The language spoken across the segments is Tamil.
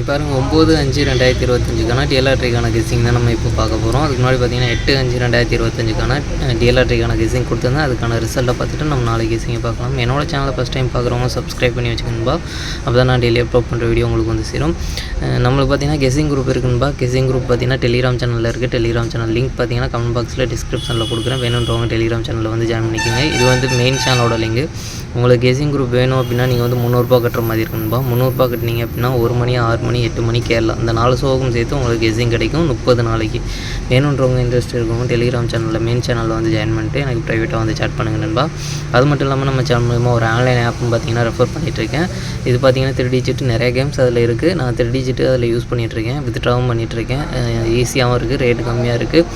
நீ பாருங்கள் ஒம்பது அஞ்சு ரெண்டாயிரத்தி இருபத்தஞ்சுக்கான டிஎல்ஆர்டிக்கான கெஸிங் தான் நம்ம இப்போ பார்க்க போகிறோம் அதுக்கு முன்னாடி பார்த்தீங்கன்னா எட்டு அஞ்சு ரெண்டாயிரத்தி இருபத்தஞ்சுக்கான டிஎல்ஆர்டிக்கான கெஸிங் கொடுத்துருந்தேன். அதுக்கான ரிசல்ட்டை பார்த்துட்டு நம்ம நாளைக்கு கெஸிங்கை பார்க்கலாம். என்னோட சேனலை ஃபஸ்ட் டைம் பார்க்குறவங்க சப்ஸ்கிரைப் பண்ணி வச்சுக்கணும்பா. அப்போ தான் நான் டெய்லி அப்லோட் பண்ணுற வீடியோ உங்களுக்கு வந்து சேரும். நம்மளுக்கு பார்த்தீங்கன்னா கெஸிங் குரூப் இருக்குன்பா? கெஸிங் குரூப் பார்த்தீங்கன்னா டெலிகிராம் சேனலில் இருக்குது டெலிகிராம் சேனல் லிங்க் பார்த்தீங்கன்னா கமெண்ட் பாக்ஸில் டிஸ்கிரிப்ஷனில் கொடுக்குறேன். வேணுன்றவங்க டெலிகிராம் சேனலில் வந்து ஜாயின் பண்ணிக்கோங்க. இது வந்து மெயின் சேனலோட லிங்க் உங்களுக்கு கெஸிங் குரூப் வேணும் அப்படின்னா நீங்கள் வந்து முந்நூறுரூபா கட்டுற மாதிரி இருக்குன்பா? முந்நூறுரூபா கட்டினீங்க அப்படின்னா ஒரு மணி ஆறு மணி எட்டு மணி கேரளா. இந்த நாலு சோகம் சேர்த்து உங்களுக்கு கெஸிங் கிடைக்கும். முப்பது நாளைக்கு வேணுன்றவங்க இன்ட்ரெஸ்ட் இருக்கவங்க டெலிகிராம் சேனலில் மெயின் சேனலில் வந்து ஜாயின் பண்ணிட்டு எனக்கு ப்ரைவேட்டாக வந்து சேட் பண்ணுங்க நண்பா. அது மட்டும் இல்லாமல் நம்ம சேனல் மூலமாக ஒரு ஆன்லைன் ஆப்பும் பார்த்தீங்கன்னா ரெஃபர் பண்ணிகிட்ருக்கேன் இது பார்த்தீங்கன்னா த்ரீ டிஜிட் நிறைய கேம்ஸ் அதில் இருக்குது நான் த்ரீ டிஜிட் அதில் யூஸ் பண்ணிகிட்ருக்கேன் வித்ட்ராவும் பண்ணிகிட்ருக்கேன் ஈஸியாகவும் இருக்குது ரேட்டு கம்மியாக இருக்குது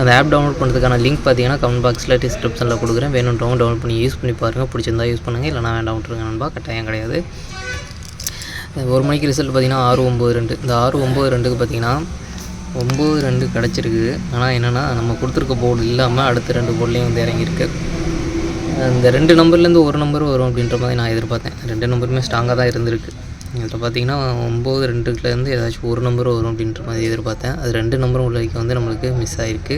அந்த ஆப் டவுன்லோட் பண்ணுறதுக்கான லிங்க் பார்த்தீங்கன்னா கமெண்ட் பாக்ஸில் டிஸ்கிரிப்ஷனில் கொடுக்குறேன். வேணுன்றவங்க டவுன்லோட் பண்ணி யூஸ் பண்ணி பாருங்கள் பிடிச்சிருந்தா யூஸ் பண்ணுங்கள் இல்லைனா வேண்டாம் விட்டுருங்க நண்பா. கட்டாயம் கிடையாது. ஒரு மணிக்கு ரிசல்ட் பார்த்தீங்கன்னா ஆறு ஒம்பது ரெண்டு. இந்த ஆறு ஒம்பது ரெண்டுக்கு பார்த்தீங்கன்னா ஒம்பது ரெண்டு கிடச்சிருக்கு ஆனால் என்னென்னா நம்ம கொடுத்துருக்க போர்டு இல்லாமல் அடுத்த ரெண்டு போர்ட்லேயும் வந்து இறங்கியிருக்கு. இந்த ரெண்டு நம்பர்லேருந்து ஒரு நம்பர் வரும் அப்படின்ற மாதிரி நான் எதிர்பார்த்தேன். ரெண்டு நம்பருமே ஸ்ட்ராங்காக தான் இருந்திருக்கு. இதில் பார்த்தீங்கன்னா ஒம்பது ரெண்டுலேருந்து ஏதாச்சும் ஒரு நம்பர் வரும் அப்படின்ற மாதிரி எதிர்பார்த்தேன். அது ரெண்டு நம்பரும் உள்ள வைக்க வந்து நம்மளுக்கு மிஸ் ஆகிருக்கு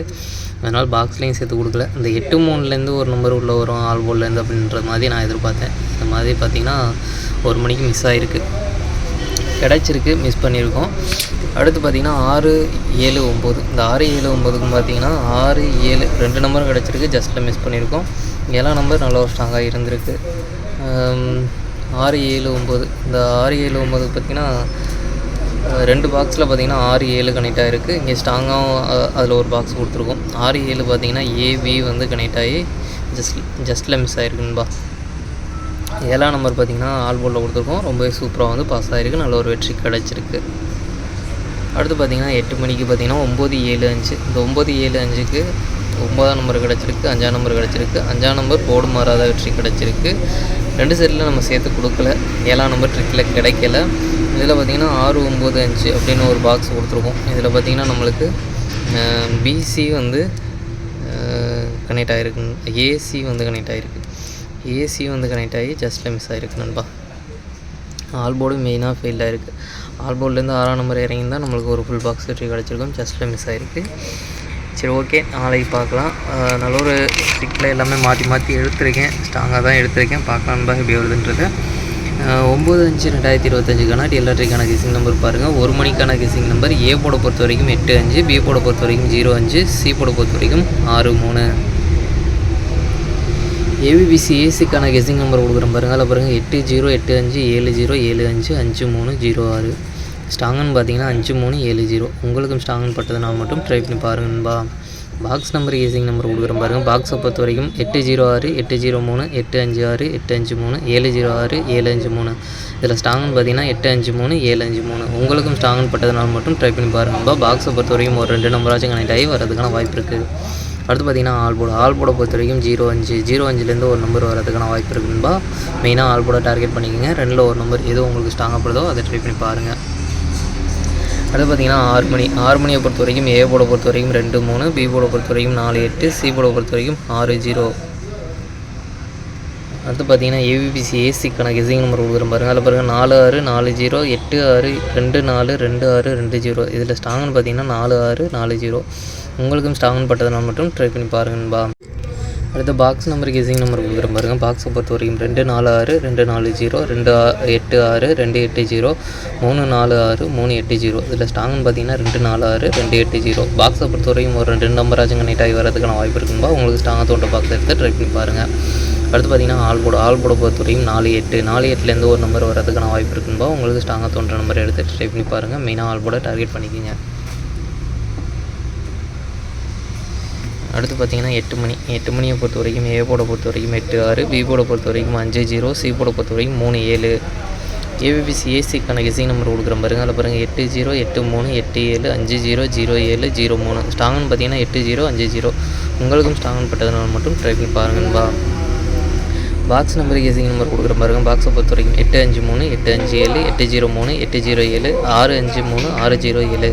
அதனால் பாக்ஸ்லேயும் சேர்த்து கொடுக்கல. இந்த எட்டு மூணுலேருந்து ஒரு நம்பர் உள்ளே வரும் ஆல் போர்ட்லேருந்து அப்படின்ற மாதிரி நான் எதிர்பார்த்தேன். இந்த மாதிரி பார்த்தீங்கன்னா ஒரு மணிக்கு மிஸ் ஆகிருக்கு கிடச்சிருக்கு மிஸ் பண்ணியிருக்கோம். அடுத்து பார்த்திங்கன்னா ஆறு ஏழு ஒம்பது. இந்த ஆறு ஏழு ஒம்பதுக்கும் பார்த்தீங்கன்னா ஆறு ஏழு ரெண்டு நம்பரும் கிடச்சிருக்கு. ஜஸ்ட்டில் மிஸ் பண்ணியிருக்கோம். ஏழாம் நம்பர் ஒரு ஸ்ட்ராங்காக இருந்திருக்கு. ஆறு ஏழு ஒம்பது. இந்த ஆறு ஏழு ஒம்பது பார்த்திங்கன்னா ரெண்டு பாக்ஸில் பார்த்தீங்கன்னா ஆறு ஏழு கனெக்ட் ஆகிருக்கு இங்கே ஸ்ட்ராங்காகவும் அதில் ஒரு பாக்ஸ் கொடுத்துருக்கோம். ஆறு ஏழு பார்த்தீங்கன்னா ஏபி வந்து கனெக்ட் ஆகி ஜஸ்ட் ஜஸ்ட்டில் மிஸ் ஆகிருக்குன்பா ஏழாம் நம்பர் பார்த்தீங்கன்னா ஆல் போர்டில் கொடுத்துருக்கோம். ரொம்பவே சூப்பராக வந்து பாஸ் ஆகிருக்கு நல்ல ஒரு வெற்றி கிடச்சிருக்கு. அடுத்து பார்த்தீங்கன்னா எட்டு மணிக்கு பார்த்தீங்கன்னா ஒம்பது ஏழு அஞ்சு. இந்த ஒம்பது ஏழு அஞ்சுக்கு ஒம்பதாம் நம்பர் கிடச்சிருக்கு. அஞ்சாம் நம்பர் கிடச்சிருக்கு. அஞ்சாம் நம்பர் போடு மாறாத வெற்றி கிடச்சிருக்கு. ரெண்டு செட்டில் நம்ம சேர்த்து கொடுக்கல. ஏழாம் நம்பர் ட்ரிக்கில் கிடைக்கல. இதில் பார்த்தீங்கன்னா ஆறு ஒம்பது அஞ்சு அப்படின்னு ஒரு பாக்ஸ் கொடுத்துருக்கோம். இதில் பார்த்தீங்கன்னா நம்மளுக்கு பிசி வந்து கனெக்ட் ஆகிருக்கு ஏசி வந்து கனெக்ட் ஆகிருக்கு ஏசி வந்து கனெக்ட் ஆகி ஜஸ்ட்டில் மிஸ் ஆகிருக்கு நண்பா. ஆல் போர்டு மெயினாக ஃபெயில் ஆகிருக்கு ஆல்போர்ட்லேருந்து ஆறாம் நம்பர் இறங்கி தான் நம்மளுக்கு ஒரு ஃபுல் பாக்ஸ் வெற்றி கிடச்சிருக்கும். ஜஸ்ட்டில் மிஸ் ஆகிருக்கு சரி ஓகே நாளைக்கு பார்க்கலாம். நல்ல ஒரு ஸ்டிக்கில் எல்லாமே மாற்றி மாற்றி எடுத்திருக்கேன். ஸ்ட்ராங்காக தான் எடுத்திருக்கேன். பார்க்கலாம் தான் எப்படி வருதுன்றது. ஒம்பது அஞ்சு ரெண்டாயிரத்தி இருபத்தஞ்சுக்கான டிஎல்ஆர்டிக்கான கிசிங் நம்பர் பாருங்கள் ஒரு மணிக்கான கிசிங் நம்பர் ஏ போட பொறுத்த வரைக்கும் எட்டு அஞ்சு பி போட பொறுத்த வரைக்கும் ஜீரோ அஞ்சு சி போட பொறுத்த வரைக்கும் ஆறு மூணு. ஏபிபிசி ஏசிக்கான கெஸிங் நம்பர் கொடுக்குறேன் பாருங்கள் அதில் பாருங்கள் எட்டு ஜீரோ எட்டு அஞ்சு ஏழு ஜீரோ ஏழு அஞ்சு அஞ்சு மூணு ஜீரோ ஆறு. ஸ்ட்ராங்குன்னு பார்த்தீங்கன்னா அஞ்சு மூணு ஏழு ஜீரோ. உங்களுக்கும் ஸ்ட்ராங்குன்னு பட்டதுனால் மட்டும் ட்ரை பண்ணி பாருங்கன்பா பாக்ஸ் நம்பர் ஏசிங் நம்பர் கொடுக்குறேன் பாருங்கள் பாக்ஸை பொறுத்த வரைக்கும் எட்டு ஜீரோ ஆறு எட்டு ஜீரோ மூணு எட்டு அஞ்சு ஆறு எட்டு அஞ்சு மூணு ஏழு ஜீரோ ஆறு ஏழு அஞ்சு மூணு. இதில் ஸ்ட்ராங்னு பார்த்தீங்கன்னா எட்டு அஞ்சு மூணு ஏழு அஞ்சு மூணு. உங்களுக்கும் ஸ்ட்ராங்குன்னு பட்டதுனால் மட்டும் ட்ரை பண்ணி பாருங்கன்பா பாக்ஸை பொறுத்த வரைக்கும் ஒரு ரெண்டு நம்பராச்சும் கனெக்ட் ஆகி வரதுக்கான வாய்ப்பு இருக்குது அடுத்து பார்த்தீங்கன்னா ஆல் ஆல்போட ஆல் பொறுத்த வரைக்கும் ஜீரோ அஞ்சு ஜீரோ அஞ்சுலேருந்து ஒரு நம்பர் வரதுக்கான வாய்ப்பு இருக்குன்பா மெயினாக ஆல்போட டார்கெட் பண்ணிக்கோங்க. ரெண்டில் ஒரு நம்பர் எது உங்களுக்கு ஸ்ட்ராங்காக படுதோ அதை ட்ரை பண்ணி பாருங்கள் அடுத்து பார்த்தீங்கன்னா ஆறு மணி ஆறு மணியை பொறுத்த வரைக்கும் ஏ போட பொறுத்த வரைக்கும் ரெண்டு மூணு பி போட பொறுத்த வரைக்கும் நாலு எட்டு சி போட பொறுத்த வரைக்கும் ஆறு ஜீரோ. அடுத்து பார்த்தீங்கன்னா ஏவிபிசி ஏசிக்கான கெசிங் நம்பர் கொடுக்குறேன் பாருங்கள் அதில் பாருங்கள் நாலு ஆறு நாலு ஜீரோ எட்டு ஆறு ரெண்டு நாலு ரெண்டு ஆறு ரெண்டு ஜீரோ. இதில் ஸ்ட்ராங்னு பார்த்தீங்கன்னா நாலு ஆறு நாலு ஜீரோ. உங்களுக்கும் ஸ்ட்ராங்னு பட்டதுனால் மட்டும் ட்ரை பண்ணி பாருங்கன்பா அடுத்து பாக்ஸ் நம்பர் கெஸிங் நம்பர் கொடுக்குறேன் பாருங்கள் பாக்ஸை பொறுத்த வரைக்கும் ரெண்டு நாலு ஆறு ரெண்டு நாலு ஜீரோ ரெண்டு எட்டு ஆறு ரெண்டு எட்டு ஜீரோ மூணு நாலு ஆறு மூணு எட்டு ஜீரோ. இதில் ஸ்ட்ராங்னு பார்த்தீங்கன்னா ரெண்டு நாலு ஆறு ரெண்டு எட்டு ஜீரோ. பாக்ஸை பொறுத்த வரைக்கும் ஒரு ரெண்டு நம்பராச்சும் கனெக்ட் ஆகி வரதுக்கான வாய்ப்பு இருக்கும்பா. உங்களுக்கு ஸ்ட்ராங்காக தோட்ட பாக்ஸ் எடுத்து ட்ரை பண்ணி பாருங்கள் அடுத்து பார்த்தீங்கன்னா ஆள் போட ஆள் போட பொறுத்தவரையும் நாலு எட்டு நாலு எட்டுலேருந்து ஒரு நம்பர் வரதுக்கான வாய்ப்பு இருக்குன்பா உங்களுக்கு ஸ்ட்ராங்காக தோன்ற நம்பர் எடுத்து ட்ரை பண்ணி பாருங்கள் மெயினாக ஆள் போட டார்கெட் பண்ணிக்கோங்க. அடுத்து பார்த்தீங்கன்னா எட்டு மணி எட்டு மணியை பொறுத்த வரைக்கும் ஏ போட பொறுத்த வரைக்கும் எட்டு ஆறு பி போட பொறுத்த வரைக்கும் அஞ்சு ஜீரோ சி போட பொறுத்த வரைக்கும் மூணு ஏழு. ஏபிபிசி ஏசிக்கான கெஸிங் நம்பர் கொடுக்குற பாருங்க. அதில் பாருங்கள் எட்டு ஜீரோ எட்டு மூணு எட்டு ஏழு அஞ்சு ஜீரோ ஜீரோ ஏழு ஜீரோ மூணு. ஸ்ட்ராங்குன்னு பார்த்தீங்கன்னா எட்டு ஜீரோ அஞ்சு ஜீரோ உங்களுக்கும் ஸ்ட்ராங்குன்னு பட்டதுனால மட்டும் ட்ரை பண்ணி பாருங்கன்பா. பாக்ஸ் நம்பர் கேசிங் நம்பர் கொடுக்குற பாருங்க. பாக்ஸை பொறுத்த வரைக்கும் எட்டு அஞ்சு மூணு எட்டு அஞ்சு ஏழு எட்டு ஜீரோ மூணு எட்டு ஜீரோ ஏழு ஆறு அஞ்சு மூணு ஆறு ஜீரோ ஏழு.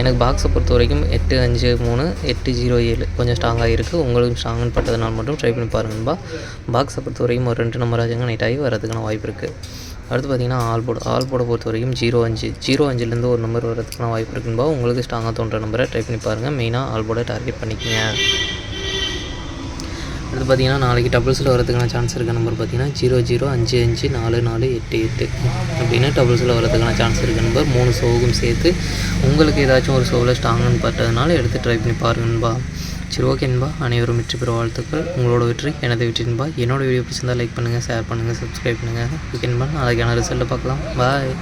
எனக்கு பாக்ஸை பொறுத்த வரைக்கும் எட்டு அஞ்சு மூணு எட்டு ஜீரோ ஏழு. கொஞ்சம் ஸ்ட்ராங்காக இருக்குது உங்களுக்கு ஸ்ட்ராங்குன்னு பட்டதுனால் மட்டும் ட்ரை பண்ணி பாருங்கப்பா பாக்ஸை பொறுத்த வரைக்கும் ஒரு ரெண்டு நம்பர் ஆச்சுங்க நைட் ஆகி வரதுக்கான வாய்ப்பு இருக்குது அடுத்து பார்த்தீங்கன்னா ஆல் போர்டு ஆல் போர்டை பொறுத்த வரைக்கும் ஜீரோ அஞ்சு ஜீரோ அஞ்சுலேருந்து ஒரு நம்பர் வரதுக்கான வாய்ப்பு இருக்குன்பா உங்களுக்கு ஸ்ட்ராங்காக தோன்ற நம்பரை ட்ரை பண்ணி பாருங்கள் மெயினாக ஆல் போர்டை டார்கெட் பண்ணிக்கங்க. அடுத்து பார்த்தீங்கன்னா நாளைக்கு டபுள்ஸில் வரதுக்கான சான்ஸ் இருக்க நம்பர் பார்த்தீங்கன்னா ஜீரோ ஜீரோ அஞ்சு அஞ்சு நாலு நாலு எட்டு எட்டு அப்படின்னு டபுள்ஸில் வரதுக்கான சான்ஸ் இருக்க நம்பர் மூணு ஷோவுக்கும் சேர்த்து உங்களுக்கு ஏதாச்சும் ஒரு ஷோவில் ஸ்ட்ராங்குன்னு பட்டதுனால எடுத்து ட்ரை பண்ணி பாருங்கன்பா சரி ஓகேன்பா அனைவரும் வெற்றி பெற வாழ்த்துக்கள். உங்களோட வெற்றி எனது வெற்றின்பா என்னோட வீடியோ பிடிச்சிருந்தால் லைக் பண்ணுங்கள் ஷேர் பண்ணுங்கள் சப்ஸ்கிரைப் பண்ணுங்கள் ஓகேன்பா நாளைக்கான ரிசல்ட்டை பார்க்கலாம். பாய்